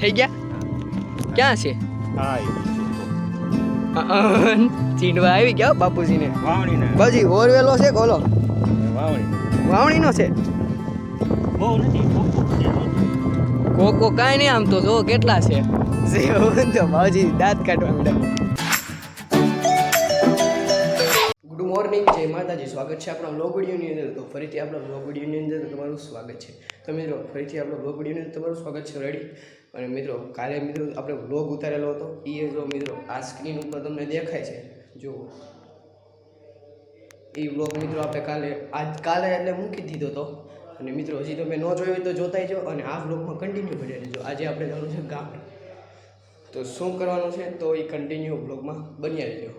થઈ ગયું? ક્યાં છે? ચીંડવા આવી ગયા બાપુજીને. વાવણીને. બાજી ઓરવેલો છે ગોલો વાવણીને વાવણીનો છે? કોક કાંઈ નહીં આમ તો જો કેટલા છે? બાજી દાંત કાઢવા માંડ્યા. મોર્નિંગ, જય માતાજી, સ્વાગત છે આપણા બ્લોગ વિડીયોની અંદર. તો ફરીથી આપણા બ્લોગ વિડીયોની અંદર તમારું સ્વાગત છે. તો મિત્રો, ફરીથી આપણા બ્લોગ વિડીયોની અંદર તમારું સ્વાગત છે રેડી અને મિત્રો, કાલે મિત્રો આપણે બ્લોગ ઉતારેલો હતો. એ જો મિત્રો, આ સ્ક્રીન ઉપર તમને દેખાય છે. જુઓ એ બ્લોગ મિત્રો આપણે કાલે, આજ કાલે એટલે મૂકી દીધો હતો. અને મિત્રો, હજી તમે ન જોયો તો જોતાય જો અને આ બ્લોગમાં કન્ટિન્યુ કરી રહેજો. આજે આપણે જવાનું છે ગામડે. તો શું કરવાનું છે? તો એ કન્ટિન્યુ બ્લોગમાં બન્યા રહેજો.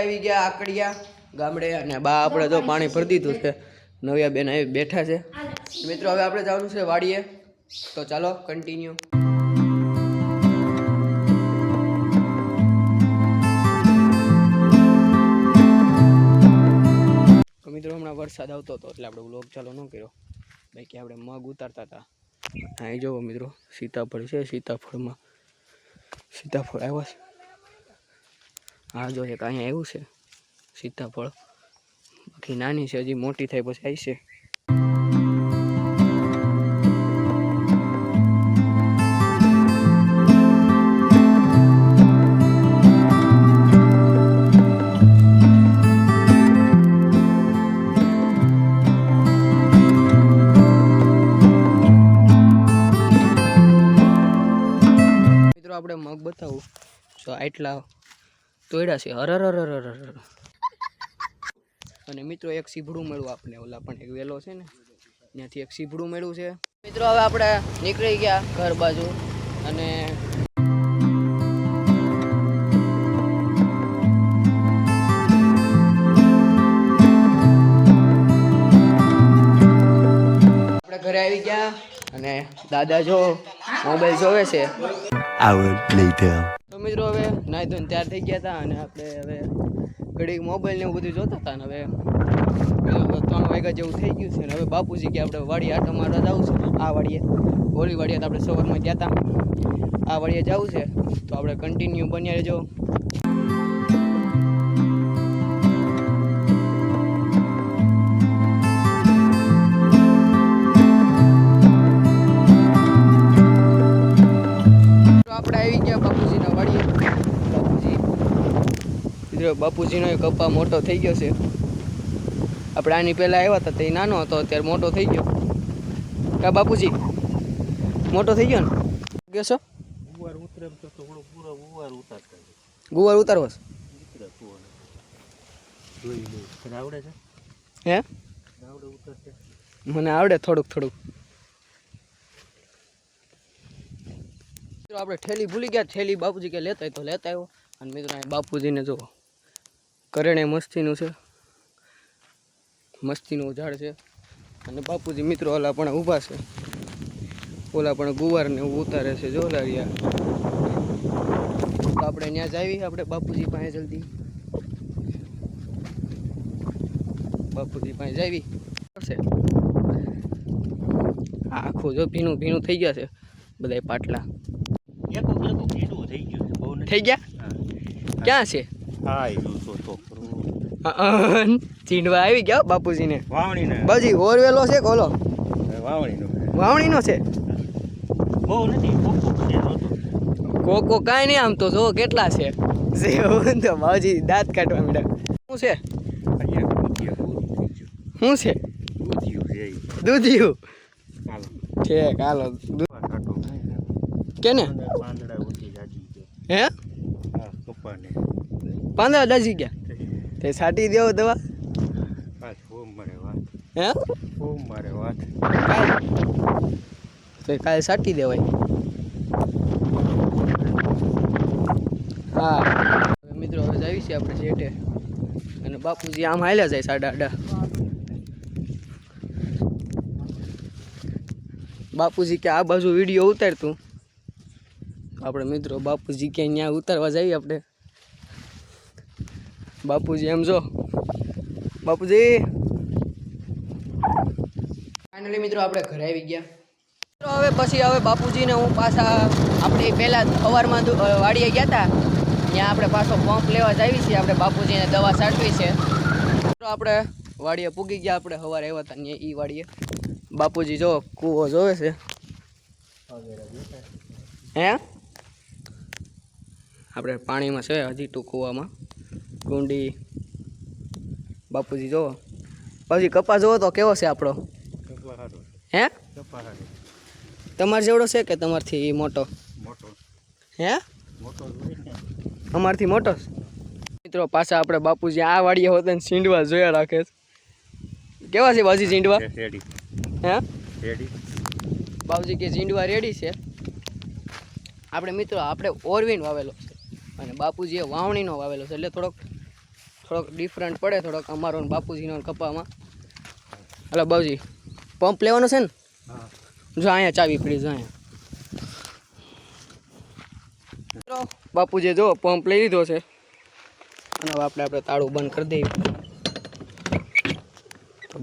આવી ગયા આકડિયા ગામડે અને બા આપણે તો પાણી ભરી દીધું છે. નવ્યા બેન આવી બેઠા છે. મિત્રો, હવે આપણે જવાનું છે વાડીએ. તો ચાલો કન્ટિન્યુ મિત્રો, હમણાં વરસાદ આવતો હતો એટલે આપણે બ્લોગ ચાલુ ન કર્યો. બાકી આપણે મગ ઉતારતા હતા. અહીં જોવો મિત્રો, સીતાફળ છે, સીતાફળમાં સીતાફળ આવ્યા છે. હા, જો એક અહીંયા એવું છે, સીતાફળ. બાકી નાની છે, હજી મોટી થાય પછી આવી છે. આપણે મગ બતાવું. તો આટલા તોડ્યા છે. હરર હરર હર હર હર અને મિત્રો એક સીભડું મળ્યું આપણે ઓલા પણ એક વેલો છે ને. ત્યાંથી એક સીભડું મળ્યું છે. મિત્રો હવે આપણે નીકળી ગયા ઘર બાજુ. અને આપણે ઘરે આવી ગયા. અને દાદા જો મોબાઈલ જોવે છે. તો મિત્રો હવે નાહી ધોઈને તૈયાર થઈ ગયા હતા અને આપણે હવે ઘડીક મોબાઈલ ને એવું બધું જોતા હતા ને હવે ત્રણ વાગ્યા જેવું થઈ ગયું છે ને હવે બાપુજી કે આપણે વાડી આટો મારવા જવું છે. આ વાડીએ ઓલી વાડીએ તો આપણે સવારમાં ગયા હતા આ વાડીએ જવું છે. તો આપણે કન્ટિન્યુ બન્યા રહેજો. આપણે આવી ગયા બાપુજીના વાડીએ. બાપુજી. બાપુજીનો એ કપ્પા મોટો થઈ ગયો છે. આપણે આની પહેલાં આવ્યા હતા તે નાનો હતો અત્યારે મોટો થઈ ગયો. કા બાપુજી? મોટો થઈ ગયો ને? ગયો છો? ઉવાર ઉતરે એમ તો થોડો પૂરો ઉવાર ઉતારતા ગુવાર ઉતારવો છે? આવડે છે? હે? આવડે ઉતરશે? મને આવડે થોડુંક થોડુંક. મિત્રો, આપણે ઠેલી ભૂલી ગયા. ઠેલી બાપુજી કે લેતા તો લેતા આવ્યો અને મિત્રો બાપુજીને જુઓ. કરેણે મસ્તીનું છે. મસ્તીનું ઝાડ છે. અને બાપુજી મિત્રો ઓલા પણ ઊભા છે. ઓલા પણ ગુવારને એવું ઉતારે છે. જો તો આપણે ત્યાં જાવી આપણે બાપુજી પાસે જલ્દી. બાપુજી પાસે જાવી છે આખું જો ભીનું ભીનું થઈ ગયા છે. બધા પાટલા. એક એક ભેડું થઈ ગયું બહુ થઈ ગયા? ક્યાં છે? હા તો ચીંડવા આવી ગયા બાપુજીને. વાવણીને. બાજી ઓરવેલો છે કોલો વાવણીનું વાવણીનો છે? બહુ નથી કોક કાંઈ નહીં આમ તો જો કેટલા છે? જેવું તો દાંત કાઢવા માંડ્યા શું છે? શું છે? દૂધિયું છે હાલો. કેને હે? પાંદડા ડજી ગયા? તે છાંટી દેવો. દવા હે? તો કાલે છાંટી દેવાય. હા. મિત્રો હવે જાવી છે આપણે જેટે અને બાપુજી આમ હાલ્યા જાય સાડા આડા બાપુજી કે આ બાજુ વીડિયો ઉતારતું આપણે મિત્રો બાપુજી ક્યાંય ત્યાં ઉતારવા જઈએ આપણે. બાપુજી એમ જો. બાપુજી. ફાઇનલી મિત્રો આપણે ઘરે આવી ગયા. મિત્રો હવે પછી હવે બાપુજીને હું પાછા આપણે પહેલાં સવારમાં વાડીએ ગયા હતા ત્યાં આપણે પાછો પંપ લેવા જ આવી છીએ. આપણે બાપુજીને દવા સાચવી છે. મિત્રો આપણે વાડીએ પૂગી ગયા. આપણે સવારે આવ્યા હતા ત્યાં એ વાડીએ. બાપુજી જો કૂવો જોવે છે. હે? આપણે પાણીમાં છે હજી તો કૂવામાં. ગુંડી બાપુજી જોવો પછી કપા જોવો તો કેવો છે આપણો? હે? તમાર જેવડો છે કે તમારથી મોટો? મોટો હે? અમારથી મોટો મિત્રો પાછા આપણે બાપુજી આ વાડીએ હોતે ને સીંડવા જોયા રાખે છે. કેવા છે બાજી સીંડવા? રેડી. હે? રેડી. બાપુજી કે ઝીંડવા રેડી છે? આપણે મિત્રો આપણે ઓરવીન વાવેલો છે. અને બાપુજીએ વાવણીનો વાવેલો છે એટલે થોડોક થોડોક ડિફરન્ટ પડે થોડોક અમારો ને બાપુજીનો કપામાં. હલો બાબુજી પંપ લેવાનો છે ને? જો અહીંયા ચાવી પડી જો અહીંયા. બાપુજીએ જો પંપ લઈ લીધો છે. અને હવે આપણે આપણે તાળું બંધ કરી દેવી.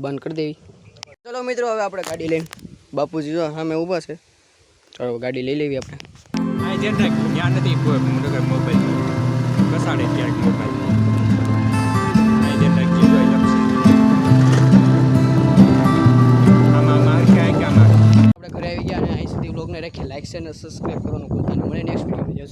બંધ કરી દેવી. ચલો મિત્રો હવે આપણે ગાડી લઈને બાપુજી જો સામે ઊભા છે. ચાલો ગાડી લઈ લેવી આપણે. આ જે રાખ ત્યાં નથી, કોઈ મોટો મોબાઈલ કસાડે ક્યાંક મોબાઈલ આ જે રાખ જીવો લક્ષ આમાં માર ક્યાંય ક્યાં આપણે ઘરે આવી ગયા અને અહીં સુધી વ્લોગને રાખીએ લાઈક છે અને સબસ્ક્રાઈબ કરવાનું ભૂલતા મળે નેક્સ્ટ વીડિયો